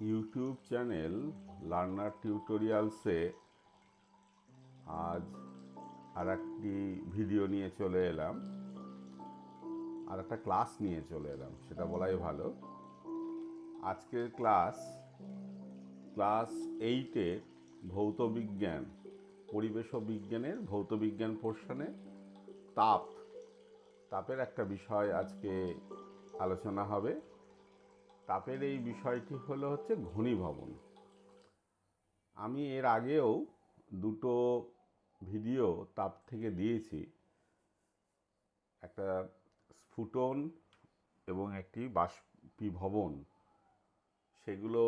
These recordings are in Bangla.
ইউটিউব চ্যানেল লার্নার টিউটোরিয়ালসে আজ আর একটি ভিডিও নিয়ে চলে এলাম। আর একটা ক্লাস নিয়ে চলে এলাম, সেটা বলাই ভালো। আজকের ক্লাস ক্লাস এইটের ভৌত বিজ্ঞান, পরিবেশ বিজ্ঞানের ভৌত বিজ্ঞান পোর্শনে তাপ, তাপের একটা বিষয় আজকে আলোচনা হবে। তাপের এই বিষয়টি হলো হচ্ছে ঘনীভবন। আমি এর আগেও দুটো ভিডিও তাপ থেকে দিয়েছি। একটা স্ফুটন এবং একটি বাষ্পীভবন। সেগুলো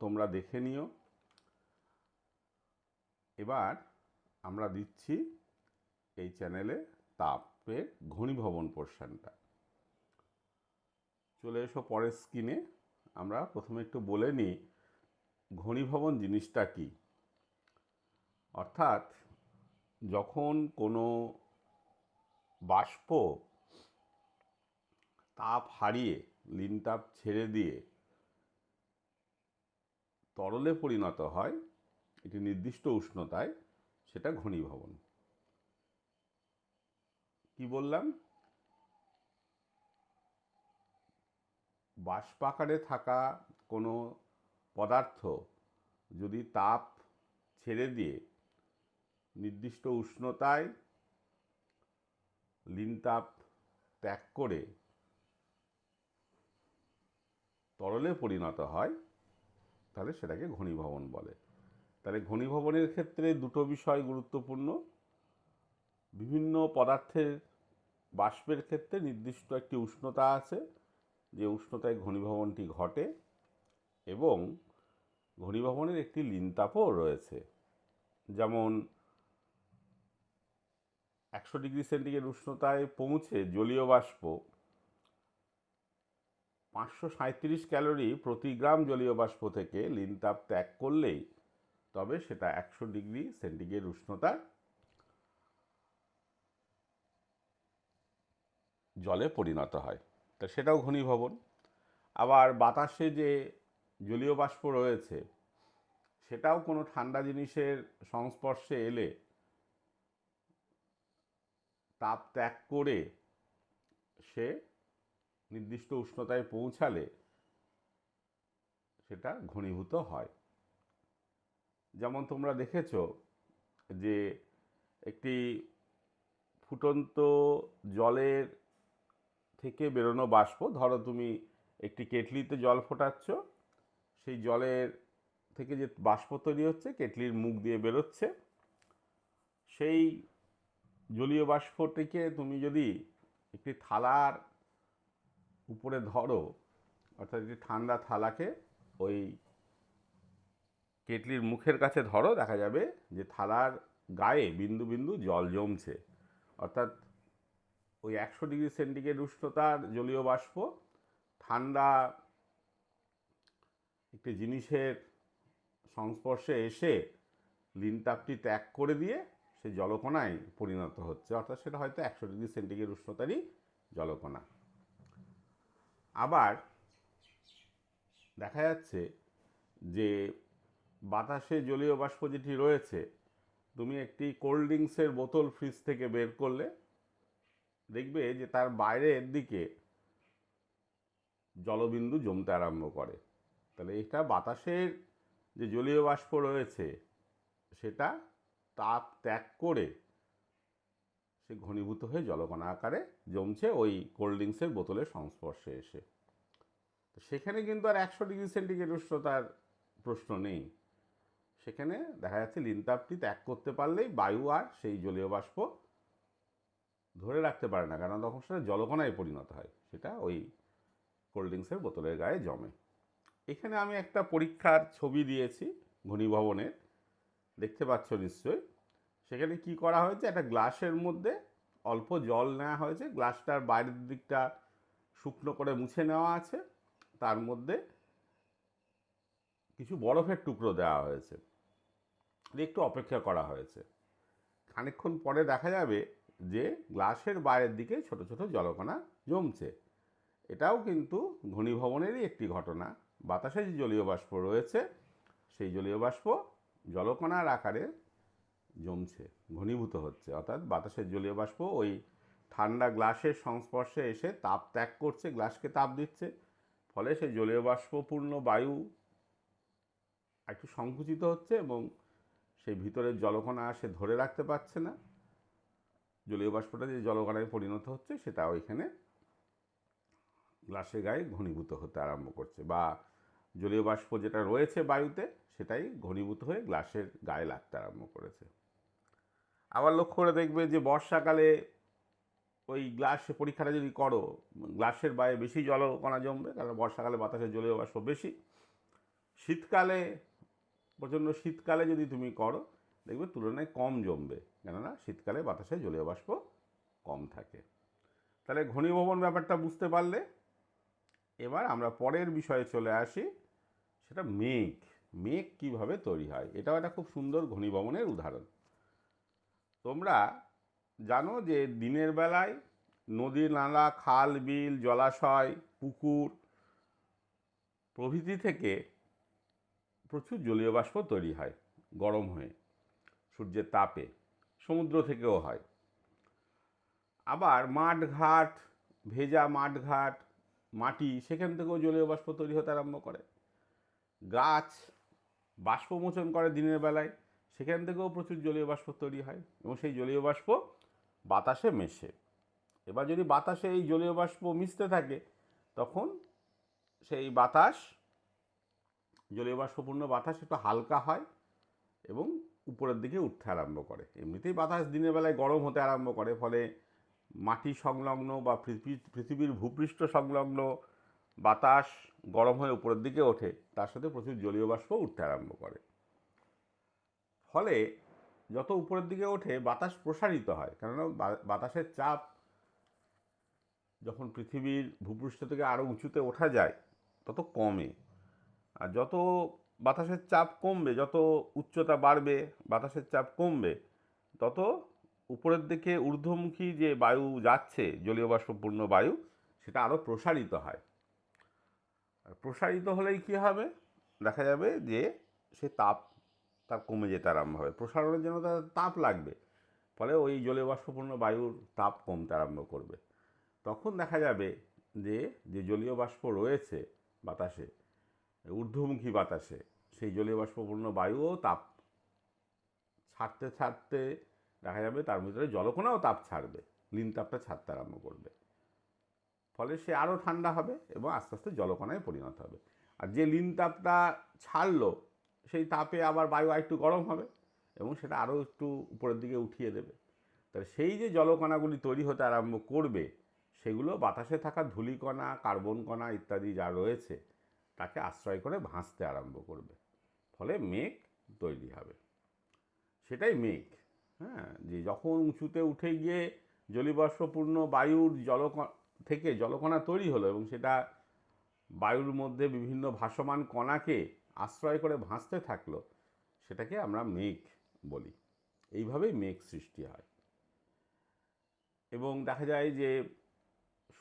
তোমরা দেখে নিও। এবার আমরা দিচ্ছি এই চ্যানেলে তাপের ঘনীভবন পোর্শনটা। চলে এসো পরের স্ক্রিনে। আমরা প্রথমে একটু বলে নিই ঘনীভবন জিনিসটা কি। অর্থাৎ যখন কোনো বাষ্প তাপ হারিয়ে, লিন তাপ ছেড়ে দিয়ে তরলে পরিণত হয়, এটি নির্দিষ্ট উষ্ণতায়, সেটা ঘনীভবন। কি বললাম? বাষ্পাকারে থাকা কোনো পদার্থ যদি তাপ ছেড়ে দিয়ে নির্দিষ্ট উষ্ণতায় লিন তাপ ত্যাগ করে তরলে পরিণত হয়, তাহলে সেটাকে ঘনীভবন বলে। তাহলে ঘনীভবনের ক্ষেত্রে দুটো বিষয় গুরুত্বপূর্ণ। বিভিন্ন পদার্থের বাষ্পের ক্ষেত্রে নির্দিষ্ট একটি উষ্ণতা আছে যে উষ্ণতায় ঘনীভবনটি ঘটে এবং ঘনীভবনের একটি লিনতাপও রয়েছে। যেমন একশো ডিগ্রি সেন্টিগ্রেড উষ্ণতায় পৌঁছে জলীয় বাষ্প পাঁচশো সাঁত্রিশ ক্যালোরি প্রতি গ্রাম জলীয় বাষ্প থেকে লিনতাপ ত্যাগ করলেই তবে সেটা একশো ডিগ্রি সেন্টিগ্রেড উষ্ণতা জলে পরিণত হয়। তা সেটাও ঘনীভবন। আবার বাতাসে যে জলীয় বাষ্প রয়েছে, সেটাও কোনো ঠান্ডা জিনিসের সংস্পর্শে এলে তাপ ত্যাগ করে সে নির্দিষ্ট উষ্ণতায় পৌঁছালে সেটা ঘনীভূত হয়। যেমন তোমরা দেখেছ যে একটি ফুটন্ত জলের থেকে বেরোনো বাষ্প। ধরো তুমি একটি কেটলিতে জল ফোটাচ্ছ, সেই জলের থেকে যে বাষ্প তৈরি হচ্ছে, কেটলির মুখ দিয়ে বেরোচ্ছে। সেই জলীয় বাষ্পটিকে তুমি যদি একটি থালার উপরে ধরো, অর্থাৎ একটি ঠান্ডা থালাকে ওই কেটলির মুখের কাছে ধরো, দেখা যাবে যে থালার গায়ে বিন্দু বিন্দু জল জমছে। অর্থাৎ ওই একশো ডিগ্রি সেন্টিগ্রেড উষ্ণতার জলীয় বাষ্প, ঠান্ডা একটি জিনিসের সংস্পর্শে এসে লিনতাপটি ত্যাগ করে দিয়ে সে জলকণায় পরিণত হচ্ছে। অর্থাৎ সেটা হয়তো একশো ডিগ্রি সেন্টিগ্রেড উষ্ণতারই জলকণা। আবার দেখা যাচ্ছে যে বাতাসে জলীয় বাষ্প যেটি রয়েছে, তুমি একটি কোল্ড ড্রিঙ্কসের বোতল ফ্রিজ থেকে বের করলে দেখবে যে তার বাইরের দিকে জলবিন্দু জমতে আরম্ভ করে। তাহলে এটা বাতাসের যে জলীয় বাষ্প রয়েছে, সেটা তাপ ত্যাগ করে সে ঘনীভূত হয়ে জলকণা আকারে জমছে ওই কোল্ড ড্রিঙ্কসের বোতলের সংস্পর্শে এসে। তো সেখানে কিন্তু আর একশো ডিগ্রি সেন্টিগ্রেড উষ্ণতার প্রশ্ন নেই। সেখানে দেখা যাচ্ছে লিনতাপটি ত্যাগ করতে পারলেই বায়ু আর সেই জলীয় বাষ্প ধরে রাখতে পারে না, কারণ তখন সেটা জলকণায় পরিণত হয়। সেটা ওই কোল্ড ড্রিঙ্কসের বোতলের গায়ে জমে। এখানে আমি একটা পরীক্ষার ছবি দিয়েছি ঘনীভবনের। দেখতে পাচ্ছ নিশ্চয়ই। সেখানে কি করা হয়েছে? একটা গ্লাসের মধ্যে অল্প জল নেওয়া হয়েছে। গ্লাসটার বাইরের দিকটা শুকনো করে মুছে নেওয়া আছে। তার মধ্যে কিছু বরফের টুকরো দেওয়া হয়েছে। একটু অপেক্ষা করা হয়েছে। খানিকক্ষণ পরে দেখা যাবে যে গ্লাসের বাইরের দিকে ছোট ছোট জলকণা জমছে। এটাও কিন্তু ঘনীভবনেরই একটি ঘটনা। বাতাসে যে জলীয় বাষ্প রয়েছে, সেই জলীয় বাষ্প জলকণার আকারে জমছে, ঘনীভূত হচ্ছে। অর্থাৎ বাতাসের জলীয় বাষ্প ওই ঠান্ডা গ্লাসের সংস্পর্শে এসে তাপ ত্যাগ করছে, গ্লাসকে তাপ দিচ্ছে। ফলে সেই জলীয় বাষ্পপূর্ণ বায়ু একটু সংকুচিত হচ্ছে এবং সেই ভিতরের জলকণা সে ধরে রাখতে পারছে না। জলীয় বাষ্পটা যে জলকণায় পরিণত হচ্ছে, সেটা ওইখানে গ্লাসের গায়ে ঘনীভূত হতে আরম্ভ করছে বা জলীয় বাষ্প যেটা রয়েছে বায়ুতে, সেটাই ঘনীভূত হয়ে গ্লাসের গায়ে লাগতে আরম্ভ করেছে। আবার লক্ষ্য করে দেখবে যে বর্ষাকালে ওই গ্লাস পরীক্ষাটা যদি করো, গ্লাসের বাইরে বেশি জলকণা জমবে, কারণ বর্ষাকালে বাতাসের জলীয় বাষ্প বেশি। শীতকালে, প্রচণ্ড শীতকালে যদি তুমি করো, দেখবে তুলনায় কম জমবে। কেননা শীতকালে বাতাসে জলীয় বাষ্প কম থাকে। তাহলে ঘনীভবন ব্যাপারটা বুঝতে পারলে। এবার আমরা পরের বিষয়ে চলে আসি, সেটা মেঘ। মেঘ কীভাবে তৈরি হয়? এটাও একটা খুব সুন্দর ঘনীভবনের উদাহরণ। তোমরা জানো যে দিনের বেলায় নদী নালা, খাল, বিল, জলাশয়, পুকুর প্রভৃতি থেকে প্রচুর জলীয় বাষ্প তৈরি হয় গরম হয়ে, সূর্যের তাপে। সমুদ্র থেকেও হয়। আবার মাঠঘাট, ভেজা মাঠঘাট, মাটি, সেখান থেকেও জলীয় বাষ্প তৈরি হতে আরম্ভ করে। গাছ বাষ্পমোচন করে দিনের বেলায়, সেখান থেকেও প্রচুর জলীয় বাষ্প তৈরি হয় এবং সেই জলীয় বাষ্প বাতাসে মেশে। এবার যদি বাতাসে এই জলীয় বাষ্প মিশতে থাকে, তখন সেই বাতাস, জলীয় বাষ্পপূর্ণ বাতাস একটু হালকা হয় এবং উপরের দিকে উঠতে আরম্ভ করে। এমনিতেই বাতাস দিনের বেলায় গরম হতে আরম্ভ করে, ফলে মাটি সংলগ্ন বা পৃথিবীর ভূপৃষ্ঠ সংলগ্ন বাতাস গরম হয়ে উপরের দিকে ওঠে, তার সাথে প্রচুর জলীয় বাষ্প উঠতে আরম্ভ করে। ফলে যত উপরের দিকে ওঠে, বাতাস প্রসারিত হয়, কেননা বাতাসের চাপ যখন পৃথিবীর ভূপৃষ্ঠ থেকে আরও উঁচুতে ওঠা যায়, তত কমে। আর যত বাতাসের চাপ কমবে, যত উচ্চতা বাড়বে, বাতাসের চাপ কমবে, তত উপরের দিকে ঊর্ধ্বমুখী যে বায়ু যাচ্ছে, জলীয় বাষ্পপূর্ণ বায়ু, সেটা আরও প্রসারিত হয়। প্রসারিত হলেই কী হবে? দেখা যাবে যে সে তাপ, তার কমে যেতে আরম্ভ হবে। প্রসারণের জন্য তার তাপ লাগবে, ফলে ওই জলীয় বাষ্পপূর্ণ বায়ুর তাপ কমতে আরম্ভ করবে। তখন দেখা যাবে যে যে জলীয় বাষ্প রয়েছে বাতাসে ঊর্ধ্বমুখী বাতাসে। সেই জলীয় বাষ্পপূর্ণ বায়ুও তাপ ছাড়তে ছাড়তে দেখা যাবে তার ভিতরে জলকণাও তাপ ছাড়বে, লিন তাপটা ছাড়তে আরম্ভ করবে। ফলে সে আরও ঠান্ডা হবে এবং আস্তে আস্তে জলকণায় পরিণত হবে। আর যে লিন তাপটা ছাড়লো, সেই তাপে আবার বায়ু আরেকটু গরম হবে এবং সেটা আরও একটু উপরের দিকে উঠিয়ে দেবে। তাহলে সেই যে জলকণাগুলি তৈরি হতে আরম্ভ করবে, সেগুলো বাতাসে থাকা ধূলিকণা, কার্বন কণা ইত্যাদি যা রয়েছে তাকে আশ্রয় করে ভাসতে আরম্ভ করবে। ফলে মেঘ তৈরি হবে। সেটাই মেঘ হ্যাঁ যে যখন উঁচুতে উঠে গিয়ে জলীয়বাষ্পপূর্ণ বায়ুর জলক, থেকে জলকণা তৈরি হলো এবং সেটা বায়ুর মধ্যে বিভিন্ন ভাসমান কণাকে আশ্রয় করে ভাসতে থাকল, সেটাকে আমরা মেঘ বলি। এইভাবেই মেঘ সৃষ্টি হয়। এবং দেখা যায় যে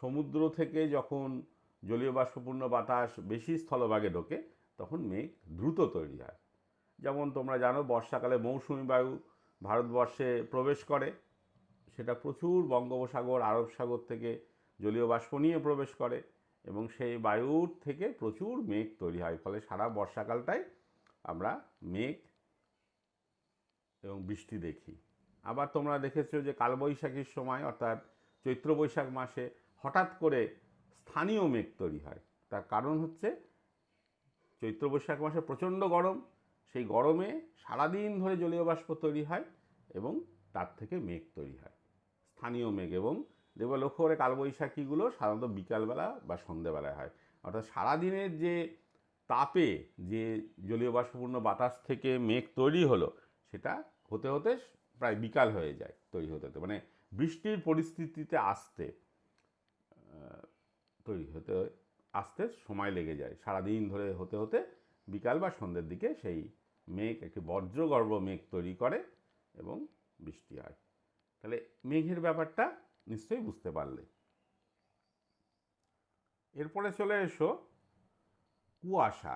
সমুদ্র থেকে যখন জলীয় বাষ্পপূর্ণ বাতাস বেশি স্থলভাগে ঢোকে, তখন মেঘ দ্রুত তৈরি হয়। যেমন তোমরা জানো, বর্ষাকালে মৌসুমি বায়ু ভারতবর্ষে প্রবেশ করে। সেটা প্রচুর বঙ্গোপসাগর, আরব সাগর থেকে জলীয় বাষ্প নিয়ে প্রবেশ করে এবং সেই বায়ুর থেকে প্রচুর মেঘ তৈরি হয়। ফলে সারা বর্ষাকালটাই আমরা মেঘ এবং বৃষ্টি দেখি। আবার তোমরা দেখেছ যে কালবৈশাখীর সময়, অর্থাৎ চৈত্র বৈশাখ মাসে হঠাৎ করে স্থানীয় মেঘ তৈরি হয়। তার কারণ হচ্ছে চৈত্র বৈশাখ মাসে প্রচণ্ড গরম, সেই গরমে সারাদিন ধরে জলীয় বাষ্প তৈরি হয় এবং তার থেকে মেঘ তৈরি হয়। স্থানীয় মেঘ এবং দেখবে লক্ষ্য করে কালবৈশাখীগুলো সাধারণত বিকালবেলা বা সন্ধেবেলায় হয়। অর্থাৎ সারাদিনের যে তাপে যে জলীয় বাষ্পপূর্ণ বাতাস থেকে মেঘ তৈরি হলো, সেটা হতে হতে প্রায় বিকাল হয়ে যায় তৈরি হতে হতে। মানে বৃষ্টির পরিস্থিতিতে আসতে তৈরি হতে আসতে সময় লেগে যায়। সারাদিন ধরে হতে হতে বিকাল বা সন্ধ্যের দিকে সেই মেঘ, একটি বজ্রগর্ভ মেঘ তৈরি করে এবং বৃষ্টি হয়। তাহলে মেঘের ব্যাপারটা নিশ্চয়ই বুঝতে পারলে। এরপরে চলে এসো কুয়াশা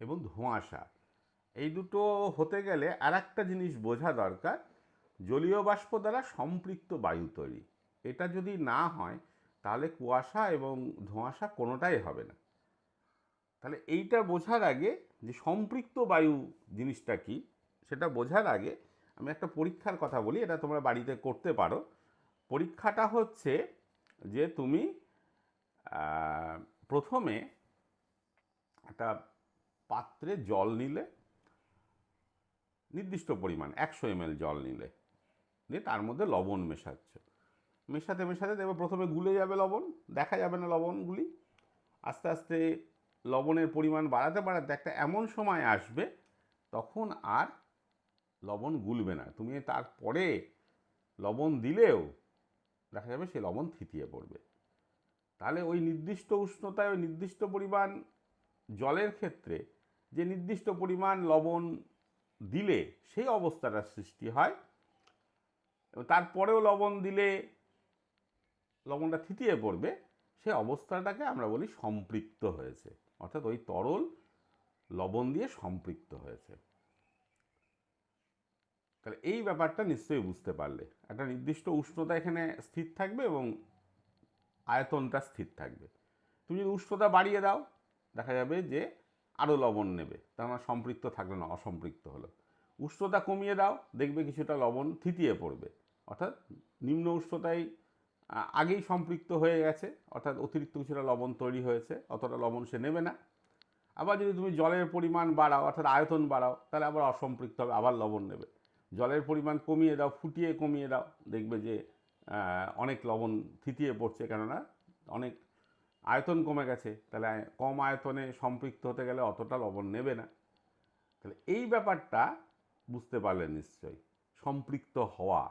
এবং ধোঁয়াশা। এই দুটো হতে গেলে আর একটা জিনিস বোঝা দরকার জলীয় বাষ্প দ্বারা সম্পৃক্ত বায়ু তৈরি। এটা যদি না হয় তাহলে কুয়াশা এবং ধোঁয়াশা কোনোটাই হবে না। তাহলে এইটা বোঝার আগে যে সম্পৃক্ত বায়ু জিনিসটা কি, সেটা বোঝার আগে আমি একটা পরীক্ষার কথা বলি, এটা তোমরা বাড়িতে করতে পারো। পরীক্ষাটা হচ্ছে যে তুমি প্রথমে একটা পাত্রে জল নিলে, নির্দিষ্ট পরিমাণ, একশো এমএল জল নিলে দিয়ে তার মধ্যে লবণ মেশাচ্ছ। মেশাতে মেশাতে দেখবে প্রথমে গুলে যাবে লবণ, দেখা যাবে না লবণগুলি। আস্তে আস্তে লবণের পরিমাণ বাড়াতে বাড়াতে একটা এমন সময় আসবে, তখন আর লবণ গুলবে না। তুমি তারপরে লবণ দিলেও দেখা যাবে সে লবণ থিতিয়ে পড়বে। তাহলে ওই নির্দিষ্ট উষ্ণতায়, ওই নির্দিষ্ট পরিমাণ জলের ক্ষেত্রে যে নির্দিষ্ট পরিমাণ লবণ দিলে সেই অবস্থাটার সৃষ্টি হয়। এবং তারপরেও লবণ দিলে লবণটা থিতিয়ে পড়বে, সে অবস্থাটাকে আমরা বলি সম্পৃক্ত হয়েছে। অর্থাৎ ওই তরল লবণ দিয়ে সম্পৃক্ত হয়েছে। তাহলে এই ব্যাপারটা নিশ্চয়ই বুঝতে পারলে। একটা নির্দিষ্ট উষ্ণতা এখানে স্থির থাকবে এবং আয়তনটা স্থির থাকবে। তুমি যদি উষ্ণতা বাড়িয়ে দাও, দেখা যাবে যে আরও লবণ নেবে। তার মানে সম্পৃক্ত থাকল না, অসম্পৃক্ত হলো। উষ্ণতা কমিয়ে দাও, দেখবে কিছুটা লবণ থিতিয়ে পড়বে। অর্থাৎ নিম্ন উষ্ণতায় আগেই সম্পৃক্ত হয়ে গেছে, অর্থাৎ অতিরিক্ত কিছুটা লবণ তৈরি হয়েছে, অতটা লবণ সে নেবে না। আবার যদি তুমি জলের পরিমাণ বাড়াও, অর্থাৎ আয়তন বাড়াও, তাহলে আবার অসম্পৃক্ত হবে, আবার লবণ নেবে। জলের পরিমাণ কমিয়ে দাও, ফুটিয়ে কমিয়ে দাও, দেখবে যে অনেক লবণ থিতিয়ে পড়ছে, কেননা অনেক আয়তন কমে গেছে, তাহলে কম আয়তনে সম্পৃক্ত হতে গেলে অতটা লবণ নেবে না। তাহলে এই ব্যাপারটা বুঝতে পারলেন নিশ্চয়ই, সম্পৃক্ত হওয়া।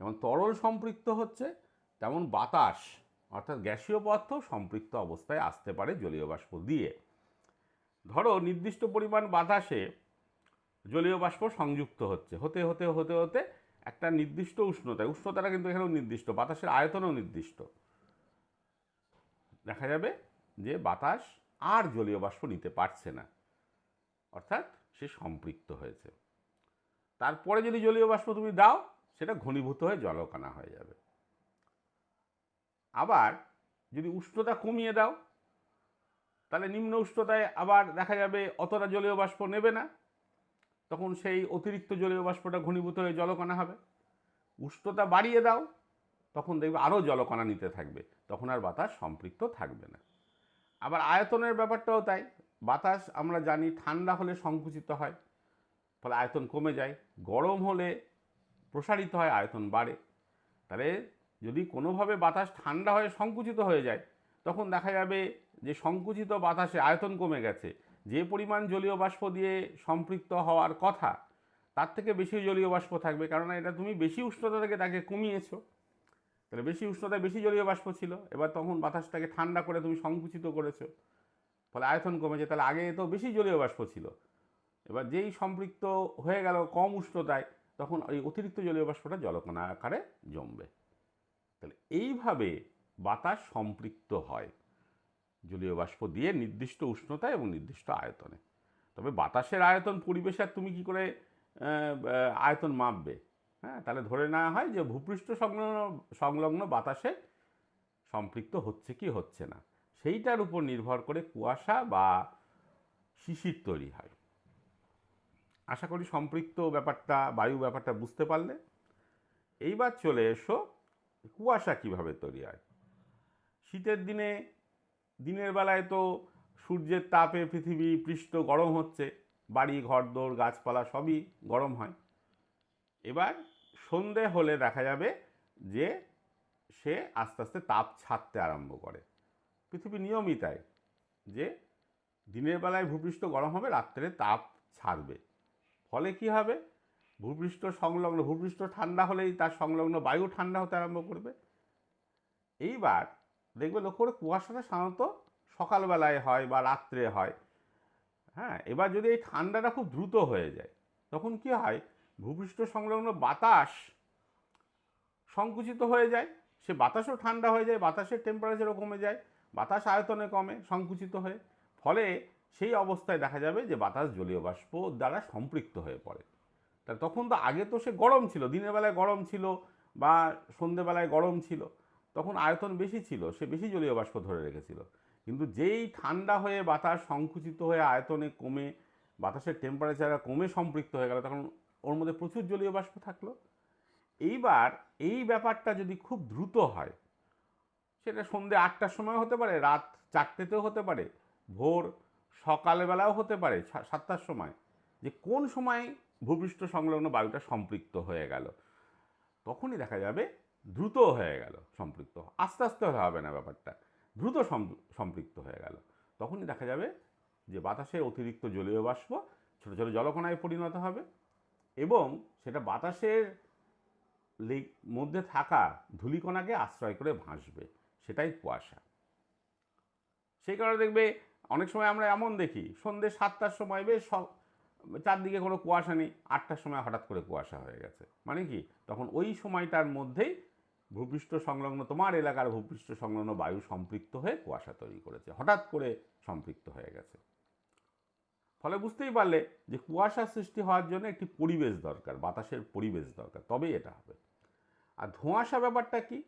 যেমন তরল সম্পৃক্ত হচ্ছে তেমন বাতাস, অর্থাৎ গ্যাসীয় পদার্থ সম্পৃক্ত অবস্থায় আসতে পারে জলীয় বাষ্প দিয়ে। ধরো, নির্দিষ্ট পরিমাণ বাতাসে জলীয় বাষ্প সংযুক্ত হচ্ছে। হতে হতে হতে হতে একটা নির্দিষ্ট উষ্ণতায় উষ্ণতাটা কিন্তু এখানেও নির্দিষ্ট, বাতাসের আয়তনও নির্দিষ্ট। দেখা যাবে যে বাতাস আর জলীয় বাষ্প নিতে পারছে না, অর্থাৎ সে সম্পৃক্ত হয়েছে। তারপরে যদি জলীয় বাষ্প তুমি দাও, সেটা ঘনীভূত হয়ে জলকণা হয়ে যাবে। আবার যদি উষ্ণতা কমিয়ে দাও, তাহলে নিম্ন উষ্ণতায় আবার দেখা যাবে অতটা জলীয় বাষ্প নেবে না। তখন সেই অতিরিক্ত জলীয় বাষ্পটা ঘনীভূত হয়ে জলকণা হবে। উষ্ণতা বাড়িয়ে দাও, তখন দেখবে আরও জলকণা নিতে থাকবে। তখন আর বাতাস সম্পৃক্ত থাকবে না। আবার আয়তনের ব্যাপারটাও তাই। বাতাস আমরা জানি ঠান্ডা হলে সংকুচিত হয়, ফলে আয়তন কমে যায়। গরম হলে প্রসারিত হয়, আয়তন বাড়ে। তাহলে যদি কোনোভাবে বাতাস ঠান্ডা হয়ে সংকুচিত হয়ে যায়, তখন দেখা যাবে যে সংকুচিত বাতাসে আয়তন কমে গেছে। যে পরিমাণ জলীয় বাষ্প দিয়ে সম্পৃক্ত হওয়ার কথা, তার থেকে বেশি জলীয় বাষ্প থাকবে। কারণ এটা তুমি বেশি উষ্ণতা থেকে তাকে কমিয়েছো। তাহলে বেশি উষ্ণতায় বেশি জলীয় বাষ্প ছিল, এবার তখন বাতাসটাকে ঠান্ডা করে তুমি সংকুচিত করেছ। ফলে আয়তন কমেছে। তাহলে আগে তো বেশি জলীয় বাষ্প ছিল। এবার যেই সম্পৃক্ত হয়ে গেল কম উষ্ণতায়, তখন ওই অতিরিক্ত জলীয় বাষ্পটা জলকণা আকারে জমবে। তাহলে এইভাবে বাতাস সম্পৃক্ত হয়। জলীয় বাষ্প দিয়ে নির্দিষ্ট উষ্ণতা এবং নির্দিষ্ট আয়তনে। তবে বাতাসের আয়তন পরিবেশে আর তুমি কি করে আয়তন মাপবে? হ্যাঁ তাহলে ধরে নেওয়া হয় যে ভূপৃষ্ঠ সংলগ্ন সংলগ্ন বাতাসে সম্পৃক্ত হচ্ছে কি হচ্ছে না। সেইটার উপর নির্ভর করে কুয়াশা বা শিশির তৈরি হয়। আশা করি সম্পৃক্ত ব্যাপারটা, বায়ু ব্যাপারটা বুঝতে পারলে। এইবার চলে এসো কুয়াশা কীভাবে তৈরি হয়? শীতের দিনে, দিনের বেলায় তো সূর্যের তাপে পৃথিবী পৃষ্ঠ গরম হচ্ছে, বাড়ি ঘর ঘরদোর, গাছপালা সবই গরম হয়। এবার সন্ধে হলে দেখা যাবে যে সে আস্তে আস্তে তাপ ছাড়তে আরম্ভ করে। পৃথিবী নিয়মই তাই, যে দিনের বেলায় ভূপৃষ্ঠ গরম হবে, রাত্রে তাপ ছাড়বে। ফলে কি হবে? ভূপৃষ্ঠ সংলগ্ন, ভূপৃষ্ঠ ঠান্ডা হলেই তার সংলগ্ন বায়ু ঠান্ডা হতে আরম্ভ করবে। এইবার দেখবে লক্ষ্য করে কুয়াশাটা সাধারণত সকালবেলায় হয় বা রাত্রে হয়। হ্যাঁ এবার যদি এই ঠান্ডাটা খুব দ্রুত হয়ে যায়, তখন কি হয়? ভূপৃষ্ঠ সংলগ্ন বাতাস সংকুচিত হয়ে যায়, সে বাতাসও ঠান্ডা হয়ে যায়, বাতাসের টেম্পারেচারও কমে যায়, বাতাস আয়তনে কমে, সংকুচিত হয়ে। ফলে সেই অবস্থায় দেখা যাবে যে বাতাস জলীয় বাষ্প দ্বারা সম্পৃক্ত হয়ে পড়ে। তা তখন তো আগে তো সে গরম ছিল, দিনের বেলায় গরম ছিল বা সন্ধেবেলায় গরম ছিল, তখন আয়তন বেশি ছিল, সে বেশি জলীয় বাষ্প ধরে রেখেছিল। কিন্তু যেই ঠান্ডা হয়ে বাতাস সংকুচিত হয়ে আয়তনে কমে, বাতাসের টেম্পারেচার কমে সম্পৃক্ত হয়ে গেল, তখন ওর মধ্যে প্রচুর জলীয় বাষ্প থাকল। এইবার এই ব্যাপারটা যদি খুব দ্রুত হয়, সেটা সন্ধে আটটার সময় হতে পারে, রাত চারটেতেও হতে পারে, ভোর সকালবেলাও হতে পারে সাতটার সময়, যে কোন সময় ভূপৃষ্ঠ সংলগ্ন বায়ুটা সম্পৃক্ত হয়ে গেল। তখনই দেখা যাবে দ্রুত হয়ে গেল, সম্পৃক্ত। আস্তে আস্তে হবে না ব্যাপারটা। দ্রুত সম্পৃক্ত হয়ে গেল। তখনই দেখা যাবে যে বাতাসে অতিরিক্ত জলীয় বাষ্প, ছোটো ছোটো জলকণায় পরিণত হবে এবং সেটা বাতাসের মধ্যে থাকা ধূলিকণাকে আশ্রয় করে ভাসবে। সেটাই কুয়াশা। সেই কারণে দেখবে অনেক সময় আমরা এমন দেখি, সন্ধ্যে সাতটার সময় বেশ চারদিকে কোনো কুয়াশা নেই, আটটার সময় হঠাৎ করে কুয়াশা হয়ে গেছে। মানে কি? তখন ওই সময়টার মধ্যেই ভূপৃষ্ঠ সংলগ্ন, তোমার এলাকার ভূপৃষ্ঠ সংলগ্ন বায়ু সম্পৃক্ত হয়ে কুয়াশা তৈরি করেছে, হঠাৎ করে সম্পৃক্ত হয়ে গেছে। ফলে বুঝতেই পারলে যে কুয়াশা সৃষ্টি হওয়ার জন্য একটি পরিবেশ দরকার, বাতাসের পরিবেশ দরকার, তবেই এটা হবে। আর ধোঁয়াশা ব্যাপারটা কি?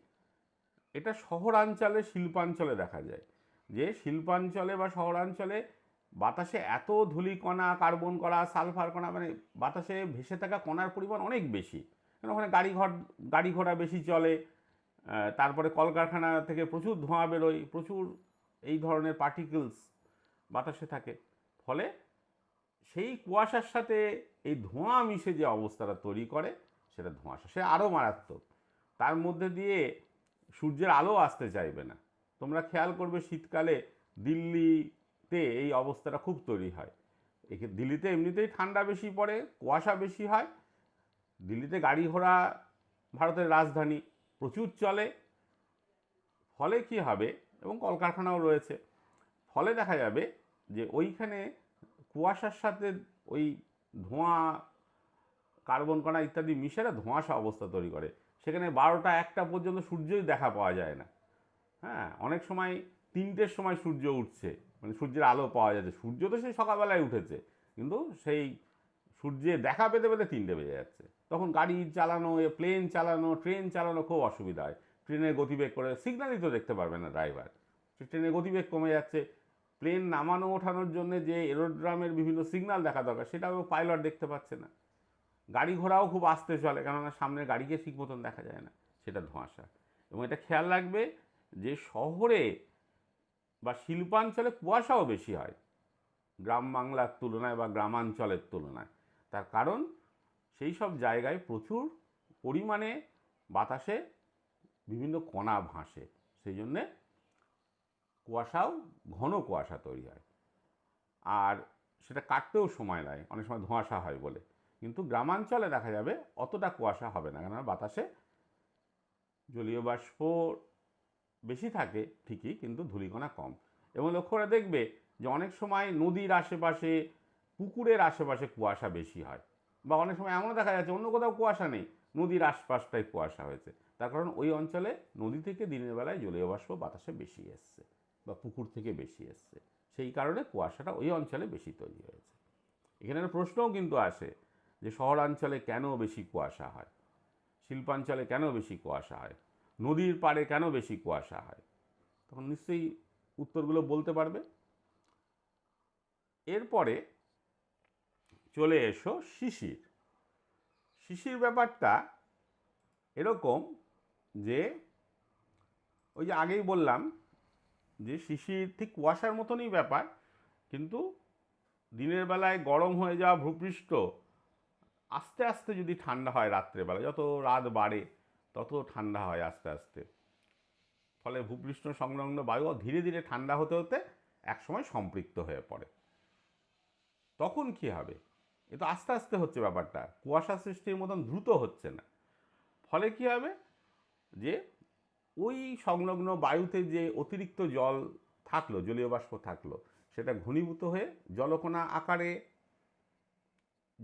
এটা শহরাঞ্চলে, শিল্পাঞ্চলে দেখা যায়। যে শিল্পাঞ্চলে বা শহরাঞ্চলে বাতাসে এত ধূলিকণা, কার্বন কণা, সালফার কণা মানে বাতাসে ভেসে থাকা কণার পরিমাণ অনেক বেশি। কারণ ওখানে গাড়ি ঘর, গাড়ি ঘোড়া বেশি চলে তারপরে কলকারখানা থেকে প্রচুর ধোঁয়া বেরোয়, প্রচুর এই ধরনের পার্টিকেলস বাতাসে থাকে। ফলে সেই কুয়াশার সাথে এই ধোঁয়া মিশে যে অবস্থাটা তৈরি করে, সেটা ধোঁয়াশা। সে আরও মারাত্মক। তার মধ্যে দিয়ে সূর্যের আলো আসতে চাইবে না। তোমরা খেয়াল করবে শীতকালে দিল্লিতে এই অবস্থাটা খুব তৈরি হয়। দিল্লিতে এমনিতেই ঠান্ডা বেশি পড়ে, কুয়াশা বেশি হয়। দিল্লিতে গাড়ি ঘোড়া ভারতের রাজধানী, প্রচুর চলে। ফলে কি হবে? এবং কলকারখানাও রয়েছে। ফলে দেখা যাবে যে ওইখানে কুয়াশার সাথে ওই ধোঁয়া, কার্বন কণা ইত্যাদি মিশেরা ধোঁয়াশা অবস্থা তৈরি করে। সেখানে বারোটা একটা পর্যন্ত সূর্যই দেখা পাওয়া যায় না। হ্যাঁ অনেক সময় তিনটের সময় সূর্য উঠছে। মানে সূর্যের আলো পাওয়া যাচ্ছে। সূর্য তো সেই সকালবেলায় উঠেছে, কিন্তু সেই সূর্যে দেখা পেতে পেতে তিনটে বেজে যাচ্ছে। তখন গাড়ি চালানো প্লেন চালানো ট্রেন চালানো খুব অসুবিধা হয়। ট্রেনের গতিবেগ করে সিগনালই তো দেখতে পারবে না ড্রাইভার ট্রেনের গতিবেগ কমে যাচ্ছে। প্লেন নামানো, ওঠানোর জন্য যে এরোড্রামের বিভিন্ন সিগনাল দেখা দরকার, সেটাও পাইলট দেখতে পাচ্ছে না। গাড়ি ঘোড়াও খুব আস্তে চলে, কেননা সামনে গাড়িকে ঠিক মতন দেখা যায় না। সেটা ধোঁয়াশা। এবং এটা খেয়াল রাখবে যে শহরে বা শিল্পাঞ্চলে কুয়াশাও বেশি হয়, গ্রাম বাংলার তুলনায় বা গ্রামাঞ্চলের তুলনায়। তার কারণ সেই সব জায়গায় প্রচুর পরিমাণে বাতাসে বিভিন্ন কণা ভাসে, সেই জন্যে কুয়াশাও, ঘন কুয়াশা তৈরি হয়। আর সেটা কাটতেও সময় লাগে অনেক সময় ধোঁয়াশা হয় বলে। কিন্তু গ্রামাঞ্চলে দেখা যাবে অতটা কুয়াশা হবে না, কেননা বাতাসে জলীয় বাষ্প বেশি থাকে, ঠিকই, কিন্তু ধূলিকণা কম। এবং লক্ষ্য করে দেখবে যে অনেক সময় নদীর আশেপাশে, পুকুরের আশেপাশে কুয়াশা বেশি হয়। বা অনেক সময় এমনও দেখা যাচ্ছে, অন্য কোথাও কুয়াশা নেই, নদীর আশপাশটাই কুয়াশা হয়েছে। তার কারণ ওই অঞ্চলে নদী থেকে দিনের বেলায় জলীয় বাষ্প বাতাসে বেশি এসছে, বা পুকুর থেকে বেশি এসছে। সেই কারণে কুয়াশাটা ওই অঞ্চলে বেশি তৈরি হয়েছে। এখানে একটা প্রশ্নও কিন্তু আসে যে শহরাঞ্চলে কেন বেশি কুয়াশা হয়? শিল্পাঞ্চলে কেন বেশি কুয়াশা হয়? নদীর পাড়ে কেন বেশি কুয়াশা হয়? তখন নিশ্চয়ই উত্তরগুলো বলতে পারবে। এরপরে চলে এসো শিশির। শিশির ব্যাপারটা এরকম যে, ওই যে আগেই বললাম যে শিশির ঠিক কুয়াশার মতনই ব্যাপার, কিন্তু দিনের বেলায় গরম হয়ে যাওয়া ভূপৃষ্ঠ আস্তে আস্তে যদি ঠান্ডা হয় রাত্রেবেলা, যত রাত বাড়ে তত ঠান্ডা হয় আস্তে আস্তে। ফলে ভূপৃষ্ঠ সংলগ্ন বায়ু ধীরে ধীরে ঠান্ডা হতে হতে একসময় সম্পৃক্ত হয়ে পড়ে। তখন কি হবে? এ তো আস্তে আস্তে হচ্ছে ব্যাপারটা। কুয়াশা সৃষ্টির মতন দ্রুত হচ্ছে না। ফলে কি হবে? যে ওই সংলগ্ন বায়ুতে যে অতিরিক্ত জল থাকল জলীয় বাষ্প থাকল, সেটা ঘনীভূত হয়ে জলকণা আকারে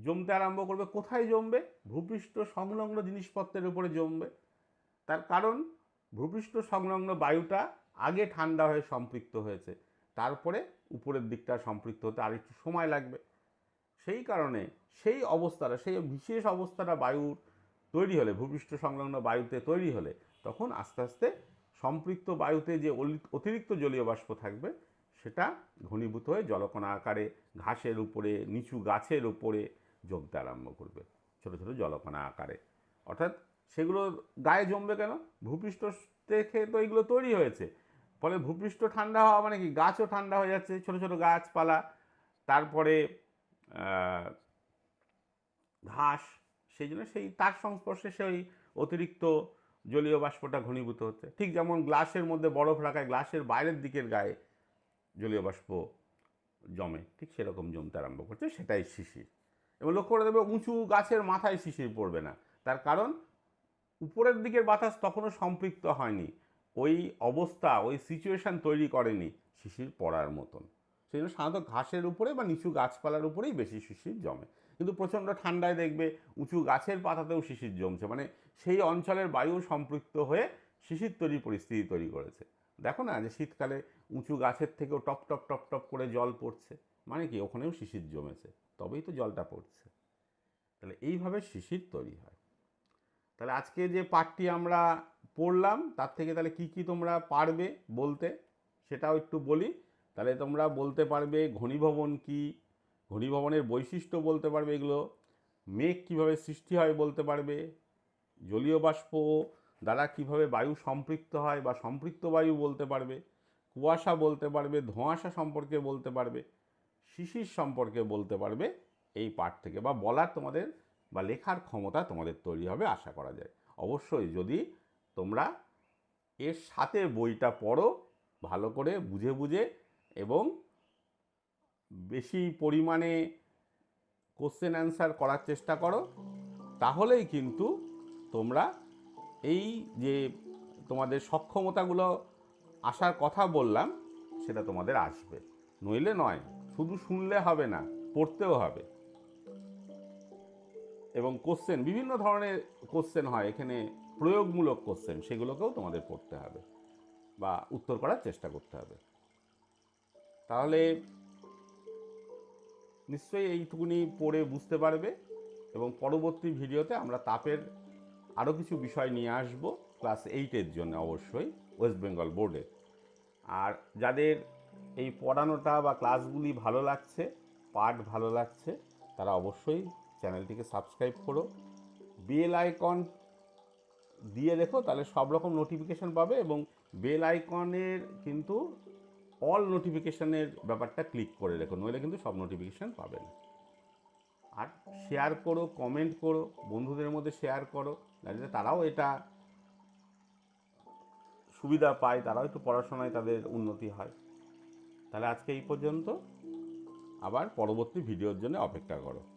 জমতে আরম্ভ করবে। কোথায় জমবে? ভূপৃষ্ঠ সংলগ্ন জিনিসপত্রের উপরে জমবে। তার কারণ, ভূপৃষ্ঠ সংলগ্ন বায়ুটা আগে ঠান্ডা হয়ে সম্পৃক্ত হয়েছে। তারপরে উপরের দিকটা সম্পৃক্ত হতে আর একটু সময় লাগবে। সেই কারণে সেই অবস্থাটা, সেই বিশেষ অবস্থাটা বায়ুর তৈরি হলে, ভূপৃষ্ঠ সংলগ্ন বায়ুতে তৈরি হলে, তখন আস্তে আস্তে সম্পৃক্ত বায়ুতে যে অতিরিক্ত জলীয় বাষ্প থাকবে, সেটা ঘনীভূত হয়ে জলকণা আকারে, ঘাসের উপরে, নিচু গাছের উপরে জমতে আরম্ভ করবে, ছোট ছোট জলকণা আকারে। অর্থাৎ সেগুলো গায়ে জমবে কেন? ভূপৃষ্ঠ থেকে তো এগুলো তৈরি হয়েছে। ফলে ভূপৃষ্ঠ ঠান্ডা হওয়া মানে কি? গাছও ঠান্ডা হয়ে যাচ্ছে, ছোট ছোট গাছপালা, তারপরে ঘাস, সেই জন্য সেই তার সংস্পর্শে সেই অতিরিক্ত জলীয় বাষ্পটা ঘনীভূত হচ্ছে। ঠিক যেমন গ্লাসের মধ্যে বরফ রাখায় গ্লাসের বাইরের দিকের গায়ে জলীয় বাষ্প জমে, ঠিক সেরকম জমতে আরম্ভ করছে, সেটাই শিশির। এবং লক্ষ্য করে দেবে উঁচু গাছের মাথায় শিশির পড়বে না। তার কারণ উপরের দিকের বাতাস তখনও সম্পৃক্ত হয়নি। ওই অবস্থা, ওই সিচুয়েশন তৈরি করেনি শিশির পড়ার মতন। সেই জন্য সাধারণত ঘাসের উপরে বা নিচু গাছপালার উপরেই বেশি শিশির জমে। কিন্তু প্রচণ্ড ঠান্ডায় দেখবে উঁচু গাছের পাতাতেও শিশির জমছে। মানে সেই অঞ্চলের বায়ু সম্পৃক্ত হয়ে শিশির তৈরি পরিস্থিতি তৈরি করেছে। দেখো না যে শীতকালে উঁচু গাছের থেকেও টপ টপ টপ টপ করে জল পড়ছে। মানে কি? ওখানেও শিশির জমেছে। তবেই তো জলটা পড়ছে। তাহলে এইভাবে শিশির তৈরি হয়। তাহলে আজকে যে পাঠটি আমরা পড়লাম, তার থেকে তাহলে কি কি তোমরা পারবে বলতে, সেটাও একটু বলি। তাহলে তোমরা বলতে পারবে ঘনীভবন কি, ঘনীভবনের বৈশিষ্ট্য বলতে পারবে এগুলো, মেঘ কীভাবে সৃষ্টি হয় বলতে পারবে, জলীয় বাষ্প, দ্বারা কীভাবে বায়ু সম্পৃক্ত হয় বা সম্পৃক্ত বায়ু বলতে পারবে, কুয়াশা বলতে পারবে, ধোঁয়াশা সম্পর্কে বলতে পারবে। শিশির সম্পর্কে বলতে পারবে এই পাঠ থেকে বা বলার তোমাদের বা লেখার ক্ষমতা তোমাদের তৈরি হবে আশা করা যায়। অবশ্যই যদি তোমরা এর সাথে বইটা পড়ো, ভালো করে বুঝে বুঝে এবং বেশি পরিমাণে কোশ্চেন অ্যান্সার করার চেষ্টা করো, তাহলেই কিন্তু তোমরা এই যে তোমাদের সক্ষমতাগুলো আসার কথা বললাম, সেটা তোমাদের আসবে। নইলে নয় শুধু শুনলে হবে না, পড়তেও হবে। এবং কোশ্চেন বিভিন্ন ধরনের কোশ্চেন হয়। এখানে প্রয়োগমূলক কোশ্চেন সেগুলোকেও তোমাদের পড়তে হবে বা উত্তর করার চেষ্টা করতে হবে। তাহলে নিশ্চয়ই এইটুকুনি পড়ে বুঝতে পারবে এবং পরবর্তী ভিডিওতে আমরা তাপের আরও কিছু বিষয় নিয়ে আসব ক্লাস এইটের জন্য অবশ্যই ওয়েস্ট বেঙ্গল বোর্ডে আর যাদের এই পড়ানোটা বা ক্লাসগুলি ভালো লাগছে, পাঠ ভালো লাগছে, তারা অবশ্যই চ্যানেলটিকে সাবস্ক্রাইব করো। বেল আইকন দিয়ে দেখো, তাহলে সব রকম নোটিফিকেশান পাবে এবং বেল আইকনের কিন্তু অল নোটিফিকেশানের ব্যাপারটা ক্লিক করে রেখো, নইলে কিন্তু সব নোটিফিকেশান পাবে না। আর শেয়ার করো কমেন্ট করো, বন্ধুদের মধ্যে শেয়ার করো, যাতে তারাও এটা সুবিধা পায়, তারাও একটু পড়াশোনায় তাদের উন্নতি হয়। তাহলে আজকে এই পর্যন্ত। আবার পরবর্তী ভিডিওর জন্য অপেক্ষা করো।